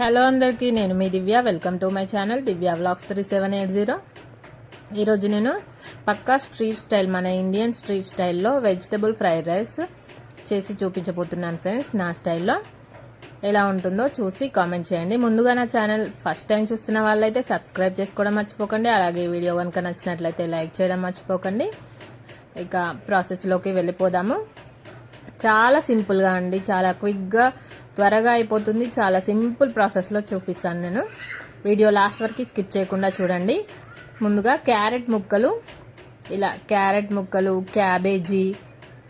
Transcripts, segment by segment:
Hello అందరికీ నేను మీ Divya. Welcome to my channel Divya vlogs three seven eight zero ఈరోజు నేను పక్కా స్ట్రీట్ స్టైల్ మన ఇండియన్ స్ట్రీట్ స్టైల్లో వెజిటబుల్ ఫ్రైడ్ రైస్ చేసి చూపించబోతున్నాను ఫ్రెండ్స్ నా స్టైల్లో. ఎలా ఉంటుందో చూసి కామెంట్ చేయండి. ముందుగా నా ఛానల్ ఫస్ట్ టైం చూస్తున్న వాళ్ళైతే సబ్స్క్రైబ్ చేసుకోవడం మర్చిపోకండి. అలాగే వీడియో కనుక నచ్చినట్లయితే లైక్ చేయడం మర్చిపోకండి. ఇక ప్రాసెస్లోకి వెళ్ళిపోదాము. చాలా సింపుల్గా అండి చాలా క్విక్గా త్వరగా అయిపోతుంది. చాలా సింపుల్ ప్రాసెస్లో చూపిస్తాను నేను. వీడియో లాస్ట్ వరకు స్కిప్ చేయకుండా చూడండి. ముందుగా క్యారెట్ ముక్కలు. ఇలా క్యారెట్ ముక్కలు క్యాబేజీ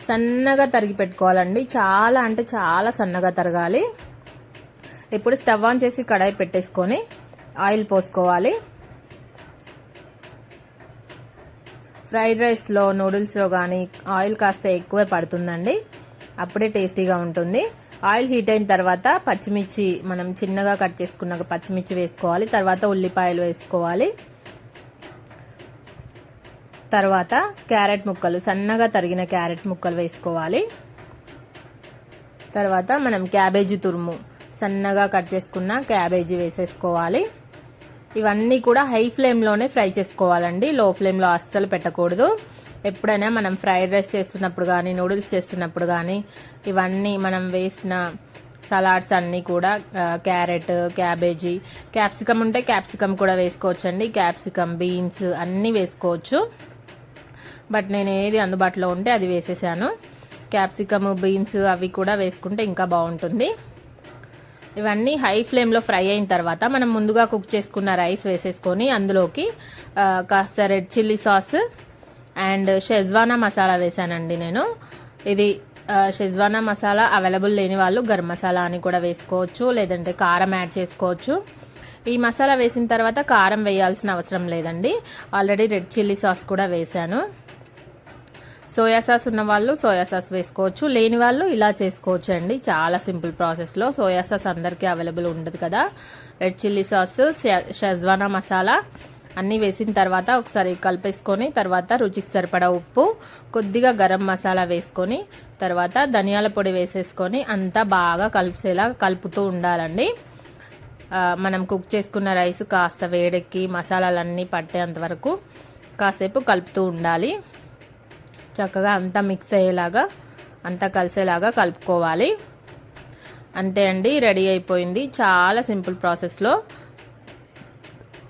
సన్నగా తరిగి పెట్టుకోవాలండి. చాలా అంటే చాలా సన్నగా తరగాలి. ఇప్పుడు స్టవ్ ఆన్ చేసి కడాయి పెట్టేసుకొని ఆయిల్ పోసుకోవాలి. ఫ్రైడ్ రైస్లో నూడిల్స్లో కానీ ఆయిల్ కాస్త ఎక్కువే పడుతుందండి. అప్పుడే టేస్టీగా ఉంటుంది. ఆయిల్ హీట్ అయిన తర్వాత పచ్చిమిర్చి మనం చిన్నగా కట్ చేసుకున్న పచ్చిమిర్చి వేసుకోవాలి. తర్వాత ఉల్లిపాయలు వేసుకోవాలి. తర్వాత క్యారెట్ ముక్కలు సన్నగా తరిగిన క్యారెట్ ముక్కలు వేసుకోవాలి. తర్వాత మనం క్యాబేజీ తురుము సన్నగా కట్ చేసుకున్న క్యాబేజీ వేసేసుకోవాలి. ఇవన్నీ కూడా హై ఫ్లేమ్లోనే ఫ్రై చేసుకోవాలండి. లో ఫ్లేమ్లో అస్సలు పెట్టకూడదు. ఎప్పుడైనా మనం ఫ్రైడ్ రైస్ చేస్తున్నప్పుడు కానీ నూడిల్స్ చేస్తున్నప్పుడు కానీ ఇవన్నీ మనం వేసిన సలాడ్స్ అన్నీ కూడా క్యారెట్ క్యాబేజీ క్యాప్సికమ్ ఉంటే క్యాప్సికమ్ కూడా వేసుకోవచ్చండి. క్యాప్సికమ్ బీన్స్ అన్నీ వేసుకోవచ్చు. బట్ నేను ఏది అందుబాటులో ఉంటే అది వేసేసాను. క్యాప్సికమ్ బీన్స్ అవి కూడా వేసుకుంటే ఇంకా బాగుంటుంది. ఇవన్నీ హై ఫ్లేమ్లో ఫ్రై అయిన తర్వాత మనం ముందుగా కుక్ చేసుకున్న రైస్ వేసేసుకొని అందులోకి కాస్త red chilli sauce and Schezwan masala వేసానండి నేను. ఇది షెజ్వానా మసాలా అవైలబుల్ లేని వాళ్ళు గరం మసాలా అని కూడా వేసుకోవచ్చు లేదంటే కారం యాడ్ చేసుకోవచ్చు. ఈ మసాలా వేసిన తర్వాత కారం వేయాల్సిన అవసరం లేదండి. ఆల్రెడీ రెడ్ చిల్లీ సాస్ కూడా వేసాను సోయా సాస్ ఉన్న వాళ్ళు సోయా సాస్ వేసుకోవచ్చు. లేని వాళ్ళు ఇలా చేసుకోవచ్చు అండి. చాలా సింపుల్ ప్రాసెస్లో సోయా సాస్ అందరికీ అవైలబుల్ ఉండదు కదా. Red chilli sauce Schezwan masala అన్నీ వేసిన తర్వాత ఒకసారి కలిపేసుకొని తర్వాత రుచికి సరిపడా ఉప్పు కొద్దిగా గరం మసాలా వేసుకొని తర్వాత ధనియాల పొడి వేసేసుకొని అంతా బాగా కలిసేలా కలుపుతూ ఉండాలండి. మనం కుక్ చేసుకున్న రైస్ కాస్త వేడెక్కి మసాలాలన్నీ పట్టేంత వరకు కాసేపు కలుపుతూ ఉండాలి. చక్కగా అంతా మిక్స్ అయ్యేలాగా అంతా కలిసేలాగా కలుపుకోవాలి. అంతే అండి రెడీ అయిపోయింది. చాలా సింపుల్ ప్రాసెస్లో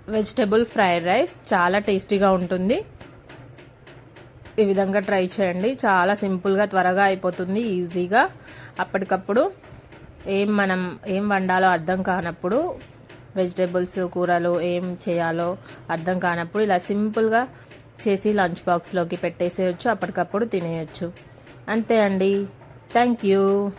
వెజిటబుల్ ఫ్రైడ్ రైస్ చాలా టేస్టీగా ఉంటుంది. ఈ విధంగా ట్రై చేయండి. చాలా సింపుల్గా త్వరగా అయిపోతుంది ఈజీగా. అప్పటికప్పుడు ఏం మనం ఏం వండాలో అర్థం కానప్పుడు వెజిటేబుల్స్ కూరలు ఏం చేయాలో అర్థం కానప్పుడు ఇలా సింపుల్గా చేసి లంచ్ బాక్స్లోకి పెట్టేసేయచ్చు అప్పటికప్పుడు తినేయచ్చు. అంతే అండి. Thank you.